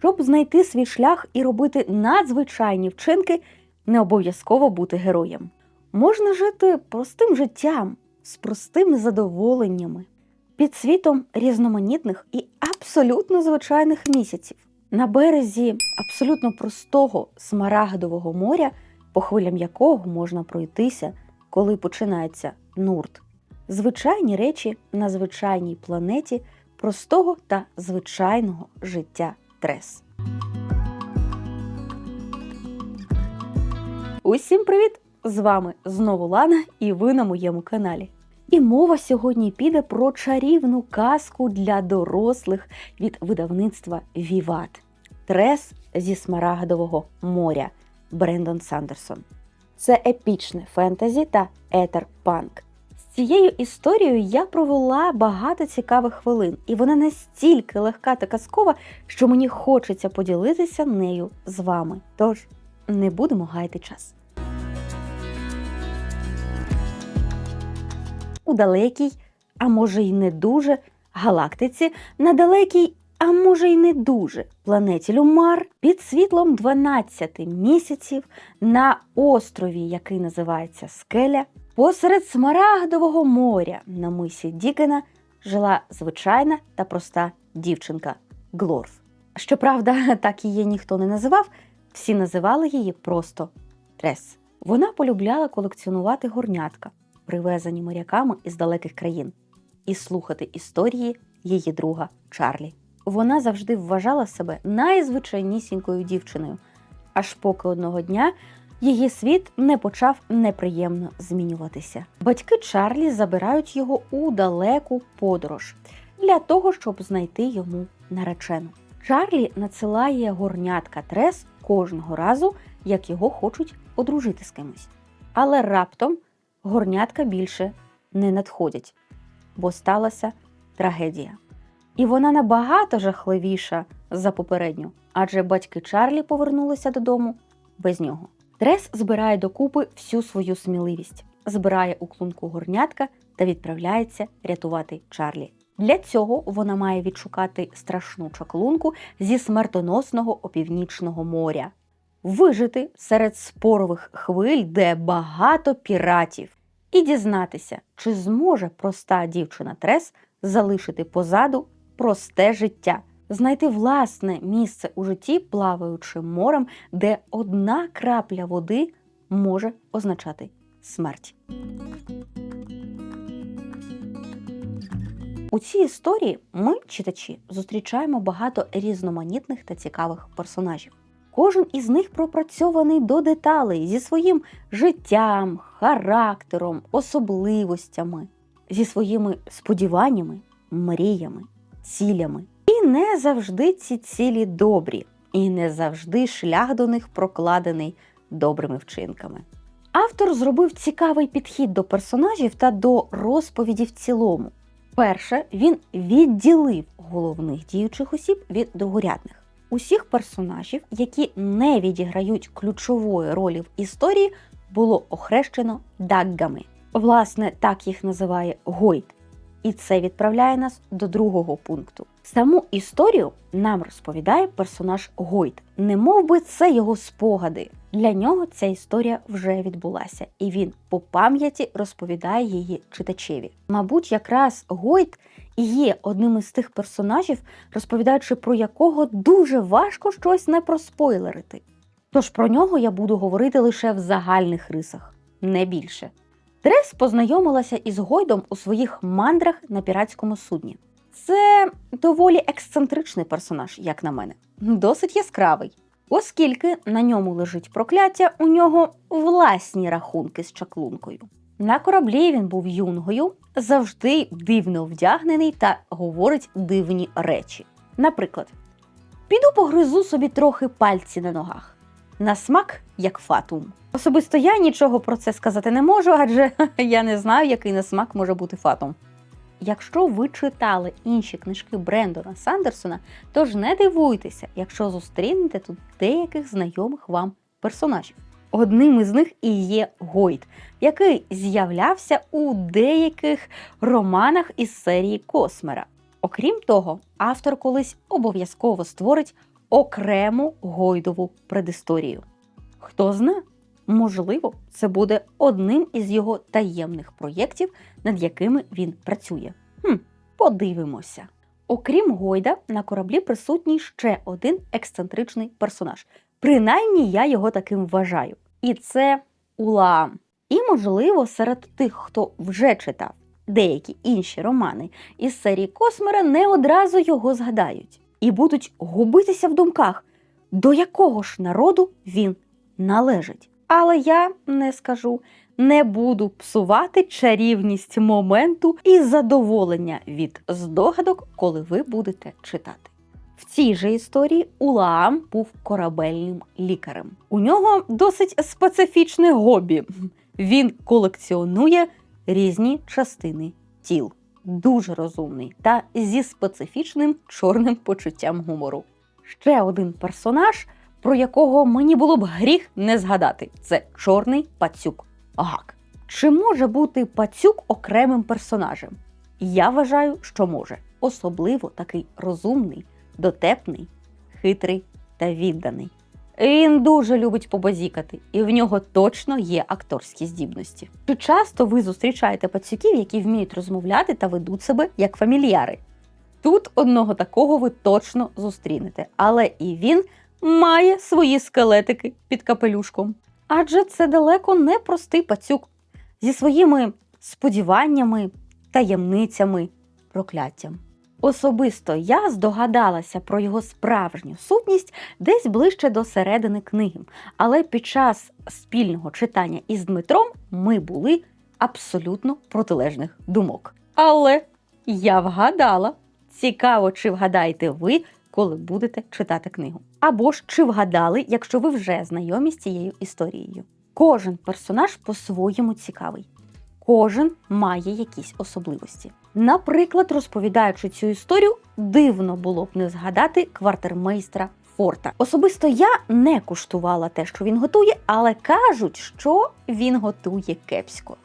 Щоб знайти свій шлях і робити надзвичайні вчинки, не обов'язково бути героєм. Можна жити простим життям з простими задоволеннями під світом різноманітних і абсолютно звичайних місяців. На березі абсолютно простого смарагдового моря, по хвилям якого можна пройтися, коли починається нурт. Звичайні речі на звичайній планеті простого та звичайного життя Трес. Усім привіт! З вами знову Лана, і ви на моєму каналі. І мова сьогодні піде про чарівну казку для дорослих від видавництва Віват Трес зі Смарагдового моря Брендон Сандерсон. Це епічне фентезі та етер-панк. З цією історією я провела багато цікавих хвилин, і вона настільки легка та казкова, що мені хочеться поділитися нею з вами. Тож не будемо гаяти час. у далекій, а може й не дуже галактиці, на далекій, а може й не дуже планеті Люмар під світлом 12 місяців на острові, який називається Скеля, посеред Смарагдового моря на мисі Дікена жила звичайна та проста дівчинка Глорф. Щоправда, так її ніхто не називав, всі називали її просто Трес. Вона полюбляла колекціонувати горнятка привезені моряками із далеких країн, і слухати історії її друга Чарлі. Вона завжди вважала себе найзвичайнісінькою дівчиною, аж поки одного дня її світ не почав неприємно змінюватися. Батьки Чарлі забирають його у далеку подорож для того, щоб знайти йому наречену. Чарлі надсилає горнятка Трес кожного разу, як його хочуть одружити з кимось. Але раптом горнятка більше не надходять, бо сталася трагедія. І вона набагато жахливіша за попередню, адже батьки Чарлі повернулися додому без нього. Трес збирає докупи всю свою сміливість, збирає у клунку горнятка та відправляється рятувати Чарлі. Для цього вона має відшукати страшну чаклунку зі смертоносного опівнічного моря, вижити серед спорових хвиль, де багато піратів, і дізнатися, чи зможе проста дівчина Трес залишити позаду просте життя, знайти власне місце у житті, плаваючи морем, де одна крапля води може означати смерть. У цій історії ми, читачі, зустрічаємо багато різноманітних та цікавих персонажів. Кожен із них пропрацьований до деталей зі своїм життям, характером, особливостями, зі своїми сподіваннями, мріями, цілями. Не завжди ці цілі добрі, і не завжди шлях до них прокладений добрими вчинками. Автор зробив цікавий підхід до персонажів та до розповіді в цілому. Перше, він відділив головних діючих осіб від другорядних усіх персонажів, які не відіграють ключової ролі в історії, було охрещено даггами. Власне, так їх називає Гойд. І це відправляє нас до другого пункту. Саму історію нам розповідає персонаж Гойд, не мов би це його спогади. Для нього ця історія вже відбулася, і він по пам'яті розповідає її читачеві. Мабуть, якраз Гойд і є одним із тих персонажів, розповідаючи про якого дуже важко щось не проспойлерити. Тож про нього я буду говорити лише в загальних рисах, не більше. Трес познайомилася із Гойдом у своїх мандрах на піратському судні. Це доволі ексцентричний персонаж, як на мене, досить яскравий, оскільки на ньому лежить прокляття, у нього власні рахунки з чаклункою. На кораблі він був юнгою, завжди дивно вдягнений та говорить дивні речі. Наприклад, піду погризу собі трохи пальці на ногах. На смак як фатум. Особисто я нічого про це сказати не можу, адже я не знаю, який на смак може бути фатум. Якщо ви читали інші книжки Брендона Сандерсона, то ж не дивуйтеся, якщо зустрінете тут деяких знайомих вам персонажів. Одним із них і є Гойд, який з'являвся у деяких романах із серії Космера. Окрім того, автор колись обов'язково створить окрему гойдову предісторію. Хто зна, можливо, це буде одним із його таємних проєктів, над якими він працює. Хм, подивимося. Окрім Гойда, на кораблі присутній ще один ексцентричний персонаж. Принаймні я його таким вважаю. І це Улаам. І, можливо, серед тих, хто вже читав деякі інші романи із серії Космера, не одразу його згадають і будуть губитися в думках, до якого ж народу він належить. Але я не скажу, не буду псувати чарівність моменту і задоволення від здогадок, коли ви будете читати. В цій же історії Улаам був корабельним лікарем. У нього досить специфічне хобі. Він колекціонує різні частини тіл. Дуже розумний та зі специфічним чорним почуттям гумору. Ще один персонаж, про якого мені було б гріх не згадати, це чорний пацюк Гак. Чи може бути пацюк окремим персонажем? Я вважаю, що може. Особливо такий розумний, дотепний, хитрий та відданий. Він дуже любить побазікати, і в нього точно є акторські здібності. Чи часто ви зустрічаєте пацюків, які вміють розмовляти та ведуть себе як фамільяри? Тут одного такого ви точно зустрінете, але і він має свої скелетики під капелюшком. Адже це далеко не простий пацюк зі своїми сподіваннями, таємницями, прокляттям. Особисто я здогадалася про його справжню сутність десь ближче до середини книги, але під час спільного читання із Дмитром ми були абсолютно протилежних думок. Але я вгадала. Цікаво, чи вгадаєте ви, коли будете читати книгу. Або ж чи вгадали, якщо ви вже знайомі з цією історією. Кожен персонаж по-своєму цікавий, кожен має якісь особливості. Наприклад, розповідаючи цю історію, дивно було б не згадати квартирмейстра Форта. Особисто я не куштувала те, що він готує, але кажуть, що він готує кепсько.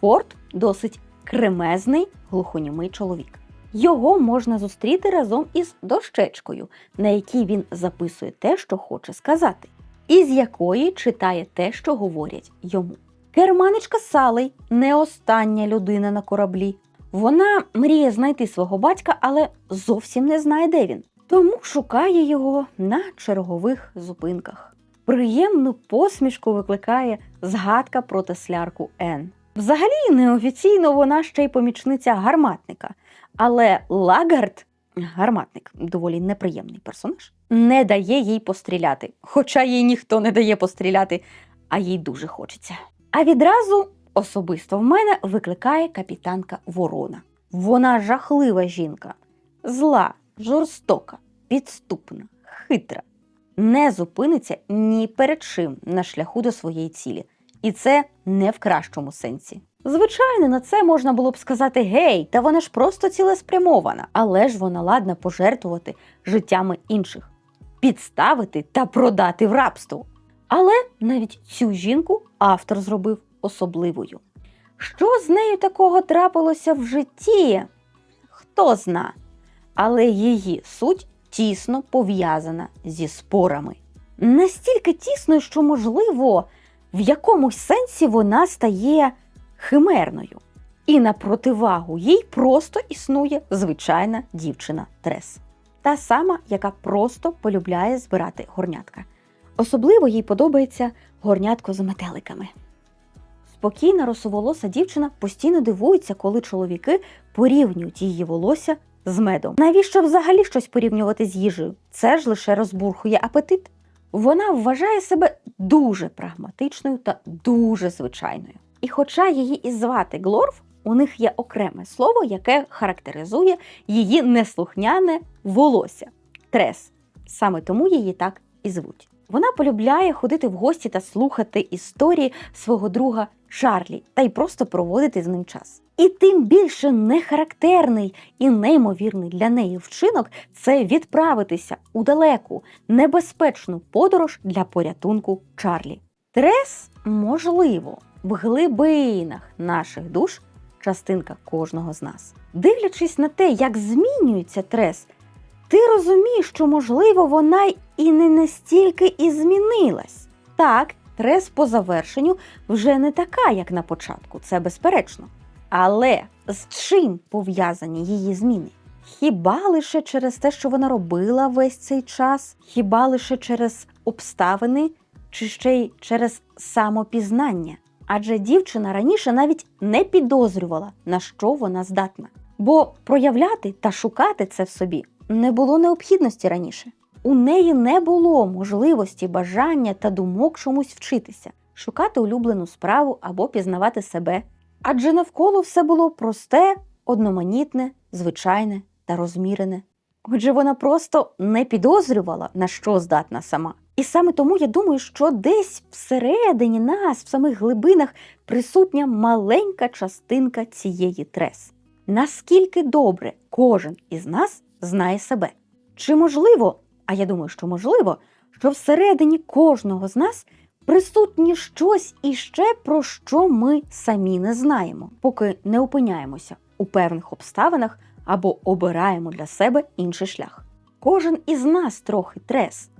Форт досить кремезний глухонімий чоловік. Його можна зустріти разом із дощечкою, на якій він записує те, що хоче сказати, і з якої читає те, що говорять йому. Керманичка Салей не остання людина на кораблі. Вона мріє знайти свого батька, але зовсім не знає, де він. Тому шукає його на чергових зупинках. Приємну посмішку викликає згадка про теслярку Н. Взагалі, неофіційно вона ще й помічниця гарматника. Але Лагард, гарматник, доволі неприємний персонаж, не дає їй постріляти. Хоча їй ніхто не дає постріляти, а їй дуже хочеться. А відразу особисто в мене викликає капітанка Ворона. Вона жахлива жінка, зла, жорстока, підступна, хитра, не зупиниться ні перед чим на шляху до своєї цілі. І це не в кращому сенсі. Звичайно, на це можна було б сказати гей, та вона ж просто цілеспрямована, але ж вона ладна пожертвувати життями інших, підставити та продати в рабство. Але навіть цю жінку автор зробив особливою. Що з нею такого трапилося в житті? Хто зна, але її суть тісно пов'язана зі спорами. Настільки тісно, що, можливо, в якомусь сенсі вона стає химерною. І на противагу їй просто існує звичайна дівчина Трес. Та сама, яка просто полюбляє збирати горнятка. Особливо їй подобається горнятко з метеликами. Спокійна росоволоса дівчина постійно дивується, коли чоловіки порівнюють її волосся з медом. Навіщо взагалі щось порівнювати з їжею? Це ж лише розбурхує апетит. Вона вважає себе дуже прагматичною та дуже звичайною. І хоча її і звати Глорф, у них є окреме слово, яке характеризує її неслухняне волосся трес. Саме тому її так і звуть. Вона полюбляє ходити в гості та слухати історії свого друга Чарлі та й просто проводити з ним час. І тим більше нехарактерний і неймовірний для неї вчинок це відправитися у далеку небезпечну подорож для порятунку Чарлі. Трес, можливо, в глибинах наших душ частинка кожного з нас. Дивлячись на те, як змінюється трес, ти розумієш, що, можливо, вона і не настільки і змінилась. Так, трес по завершенню вже не така, як на початку, це безперечно. Але з чим пов'язані її зміни? Хіба лише через те, що вона робила весь цей час? Хіба лише через обставини, чи ще й через самопізнання? Адже дівчина раніше навіть не підозрювала, на що вона здатна. Бо проявляти та шукати це в собі не було необхідності раніше. У неї не було можливості, бажання та думок чомусь вчитися, шукати улюблену справу або пізнавати себе. Адже навколо все було просте, одноманітне, звичайне та розмірене. Отже, вона просто не підозрювала, на що здатна сама. І саме тому я думаю, що десь всередині нас, в самих глибинах, присутня маленька частинка цієї трес. Наскільки добре кожен із нас знає себе? Чи можливо, а я думаю, що можливо, що всередині кожного з нас присутнє щось іще, про що ми самі не знаємо, поки не опиняємося у певних обставинах або обираємо для себе інший шлях. Кожен із нас трохи трес.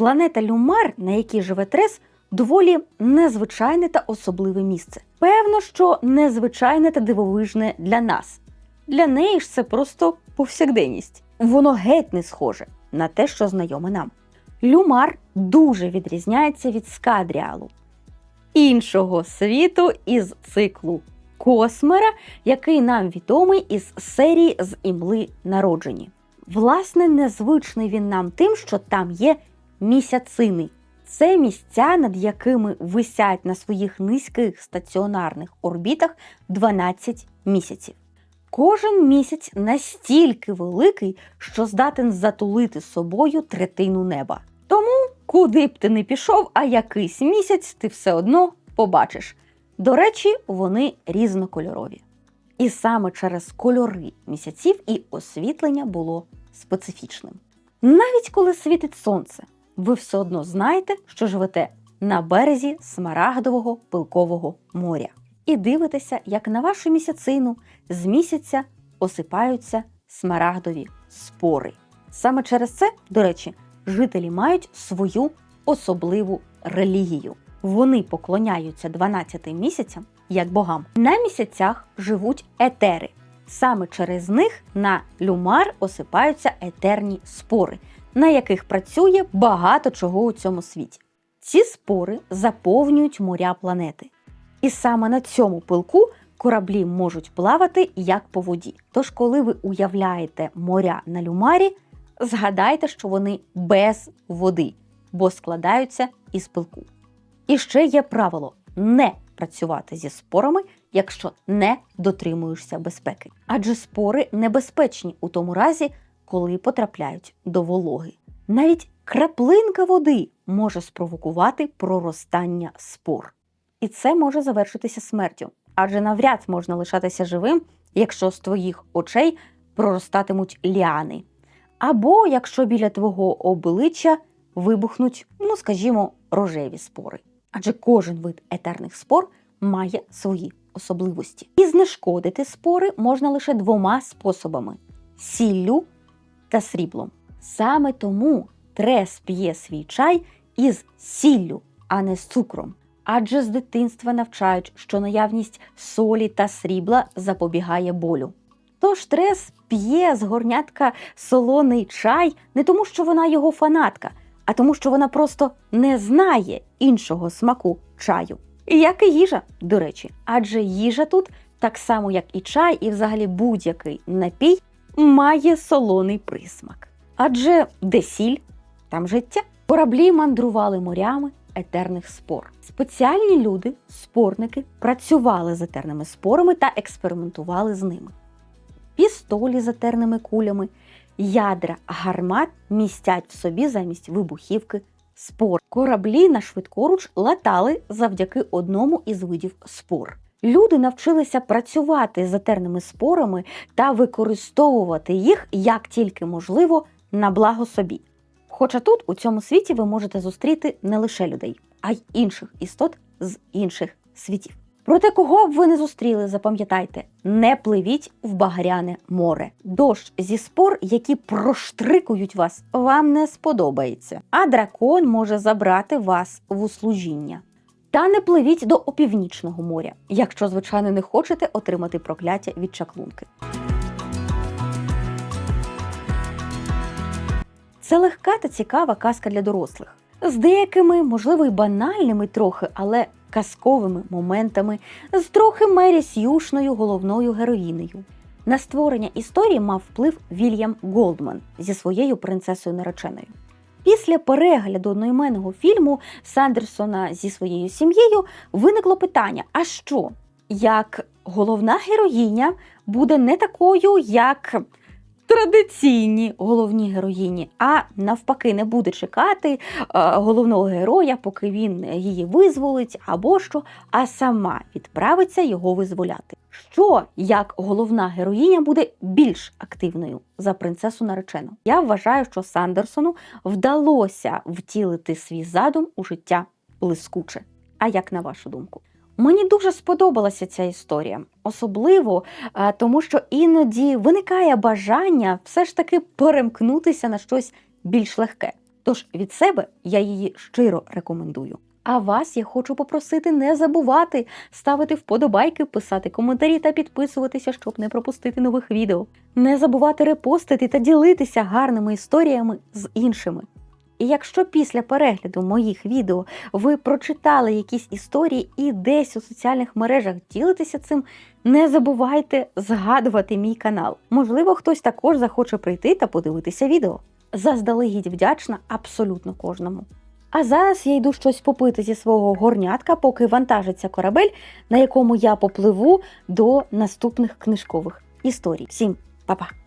Планета Люмар, на якій живе трес, доволі незвичайне та особливе місце. Певно, що незвичайне та дивовижне для нас. Для неї ж це просто повсякденність. Воно геть не схоже на те, що знайоме нам. Люмар дуже відрізняється від скадріалу, іншого світу із циклу Космера, який нам відомий із серії з імли народжені. Власне, незвичний він нам тим, що там є місяцини. Це місця, над якими висять на своїх низьких стаціонарних орбітах 12 місяців. Кожен місяць настільки великий, що здатен затулити собою третину неба. Тому, куди б ти не пішов, а якийсь місяць ти все одно побачиш. До речі, вони різнокольорові. І саме через кольори місяців і освітлення було специфічним. Навіть коли світить сонце, ви все одно знаєте, що живете на березі смарагдового пилкового моря. І дивитеся, як на вашу місяцину з місяця осипаються смарагдові спори. Саме через це, до речі, жителі мають свою особливу релігію. Вони поклоняються 12 місяцям як богам. На місяцях живуть етери. Саме через них на люмар осипаються етерні спори, на яких працює багато чого у цьому світі. Ці спори заповнюють моря планети. І саме на цьому пилку кораблі можуть плавати як по воді. Тож, коли ви уявляєте моря на люмарі, згадайте, що вони без води, бо складаються із пилку. І ще є правило не працювати зі спорами, якщо не дотримуєшся безпеки. Адже спори небезпечні у тому разі, коли потрапляють до вологи. Навіть краплинка води може спровокувати проростання спор. І це може завершитися смертю, адже навряд можна лишатися живим, якщо з твоїх очей проростатимуть ліани. Або якщо біля твого обличчя вибухнуть, ну скажімо, рожеві спори. Адже кожен вид етерних спор має свої особливості. І знешкодити спори можна лише двома способами: сіллю та сріблом. Саме тому трес п'є свій чай із сіллю, а не з цукром. Адже з дитинства навчають, що наявність солі та срібла запобігає болю. Тож трес п'є з горнятка солоний чай не тому, що вона його фанатка, а тому, що вона просто не знає іншого смаку чаю. І як і їжа, до речі, адже їжа тут, так само як і чай, і взагалі будь-який напій, має солоний присмак. Адже де сіль, там життя. Кораблі мандрували морями етерних спор. Спеціальні люди, спорники, працювали з етерними спорами та експериментували з ними. Пістолі з етерними кулями, ядра гармат містять в собі замість вибухівки спор. Кораблі на швидкоруч латали завдяки одному із видів спор. Люди навчилися працювати з етерними спорами та використовувати їх як тільки можливо на благо собі. Хоча тут, у цьому світі, ви можете зустріти не лише людей, а й інших істот з інших світів. Проте кого б ви не зустріли, запам'ятайте, не пливіть в багряне море. Дощ зі спор, які проштрикують вас, вам не сподобається. А дракон може забрати вас в услужіння. Та не пливіть до опівнічного моря, якщо, звичайно, не хочете отримати прокляття від чаклунки. Це легка та цікава казка для дорослих з деякими, можливо, й банальними трохи, але казковими моментами, з трохи Мері Сьюшною головною героїнею. На створення історії мав вплив Вільям Голдман зі своєю принцесою нареченою. Після перегляду одноіменного фільму Сандерсона зі своєю сім'єю виникло питання: а що, як головна героїня буде не такою, як традиційні головні героїні, а навпаки, не буде чекати е, головного героя, поки він її визволить або що, а сама відправиться його визволяти. Що як головна героїня буде більш активною за принцесу наречену? Я вважаю, що Сандерсону вдалося втілити свій задум у життя блискуче. А як на вашу думку? Мені дуже сподобалася ця історія, особливо тому, що іноді виникає бажання все ж таки перемкнутися на щось більш легке. Тож від себе я її щиро рекомендую. А вас я хочу попросити не забувати ставити вподобайки, писати коментарі та підписуватися, щоб не пропустити нових відео. Не забувати репостити та ділитися гарними історіями з іншими. І якщо після перегляду моїх відео ви прочитали якісь історії і десь у соціальних мережах ділитеся цим, не забувайте згадувати мій канал. Можливо, хтось також захоче прийти та подивитися відео. Заздалегідь вдячна абсолютно кожному. А зараз я йду щось попити зі свого горнятка, поки вантажиться корабель, на якому я попливу до наступних книжкових історій. Всім па-па!